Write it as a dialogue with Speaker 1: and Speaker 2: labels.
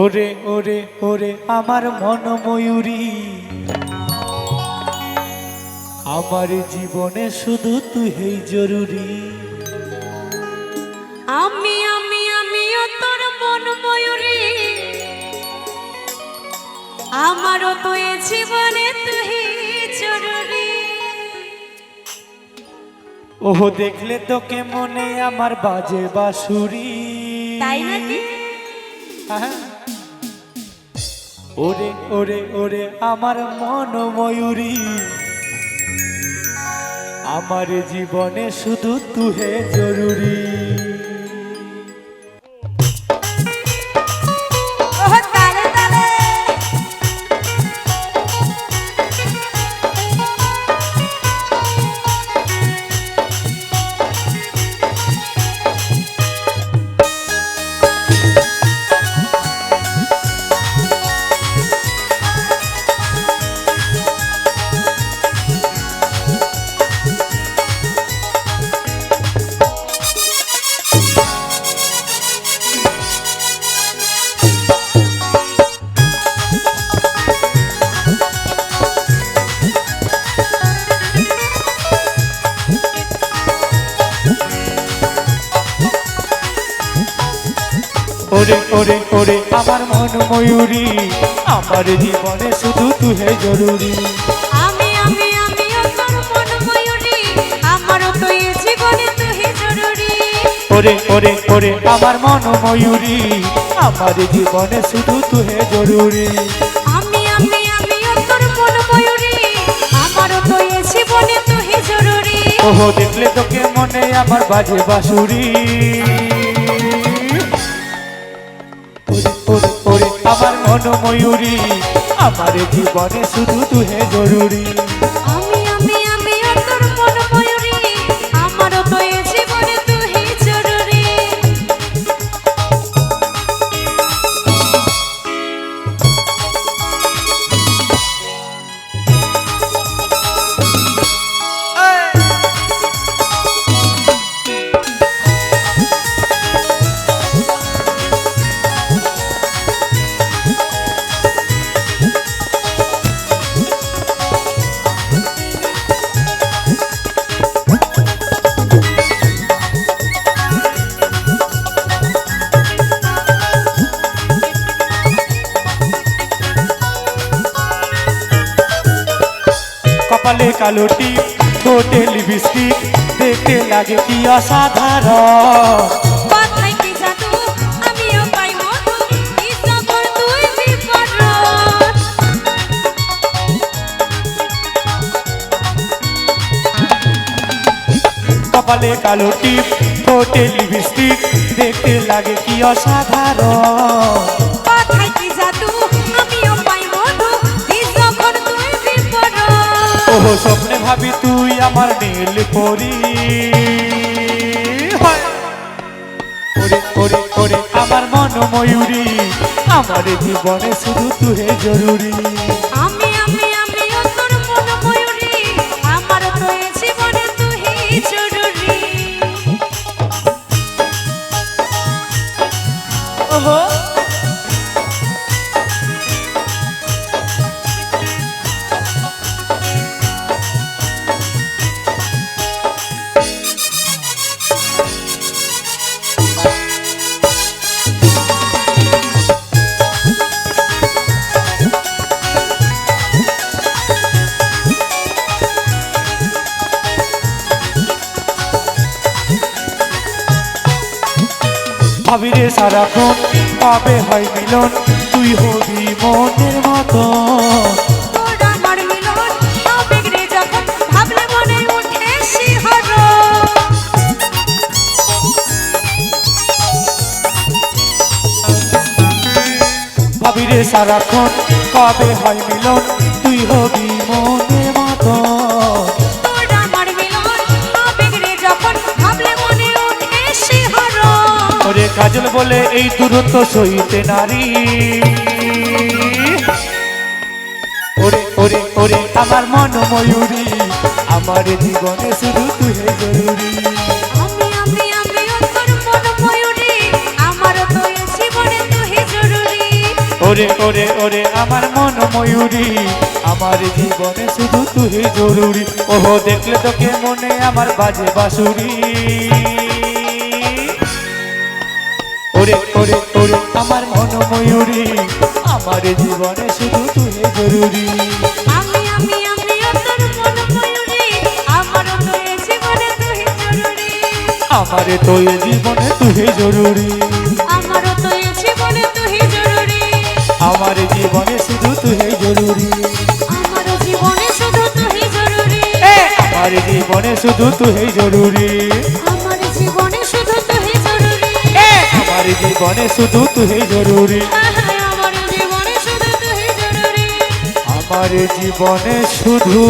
Speaker 1: ওরে ওরে ওরে আমার মন ময়ূরী আমার জীবনে শুধু তুই হেই জরুরি।
Speaker 2: আমি আমি আমিও তোর মন ময়ূরী আমারও তো এ জীবনে তুই জরুরি।
Speaker 1: ওহ দেখলে তোকে মনে আমার বাজে বাসুরি
Speaker 2: তাই নাকি?
Speaker 1: আহা। ওরে ওরে ওরে আমার মন ময়ূরী আমার জীবনে শুধু তুহে জরুরি। ওরে ওরে ওরে আমার মন ময়ূরী আমার জীবনে শুধু তুহে জরুরি।
Speaker 2: আমি আমি আমিও তোর মন ময়ূরী আমারও তো জীবনে তুই জরুরি।
Speaker 1: ওরে ওরে ওরে আমার মন ময়ূরী আমার জীবনে শুধু তুহে জরুরি।
Speaker 2: আমি আমি মন ময়ূরী তো জীবনে জরুরি।
Speaker 1: ওহ দেখলে তোকে মনে আমার বাজে বাসুরি মন ময়ূরী আমার জীবনে শুধু তুহে জরুরি। কপালে কালো টিপ ঠোঁটে লিপস্টিক দেখতে লাগে কি অসাধারণ। কপালে কালো টিপ ঠোঁটে লিপস্টিক দেখতে লাগে কি অসাধারণ। ওহ, স্বপ্নে ভাবি তুই আমার নীল পরি। আমার মন ময়ূরী আমার জীবনে শুধু তুহে জরুরি।
Speaker 2: আমি তো জীবনে জরুরি।
Speaker 1: ভাবিরে সারাক্ষণ পাবে হয় মিলন তুই হবি মনের মতো।
Speaker 2: আবেগ রে
Speaker 1: সারাক্ষণ কবে হয় মিলন তুই হবি মনের ওরে কাজল বলে এই দূরত্ব সইতে নারী। ওরে ওরে ওরে আমার মন ময়ূরী আমার জীবনে শুধু তুই জরুরি। ওরে ওরে ওরে আমার মন ময়ূরী আমার জীবনে শুধু তুই জরুরি। ওহো দেখলে তোকে মনে আমার বাজে বাসুরি ওরে ওরে ওরে আমার মন ময়ূরী আমার জীবনে শুধু তুই জরুরি।
Speaker 2: আমি আমি আমি তোর মন ময়ূরী আমারও তো এই জীবনে তুই জরুরি।
Speaker 1: আমার জীবনে তুই জরুরি।
Speaker 2: আমারও তো জীবনে তুই জরুরি।
Speaker 1: আমার জীবনে শুধু তুই জরুরি।
Speaker 2: আমার জীবনে শুধু তুই জরুরি।
Speaker 1: আমার জীবনে শুধু তুই জরুরি।
Speaker 2: জীবনে শুধু তুই জরুরি।
Speaker 1: আমার জীবনে শুধু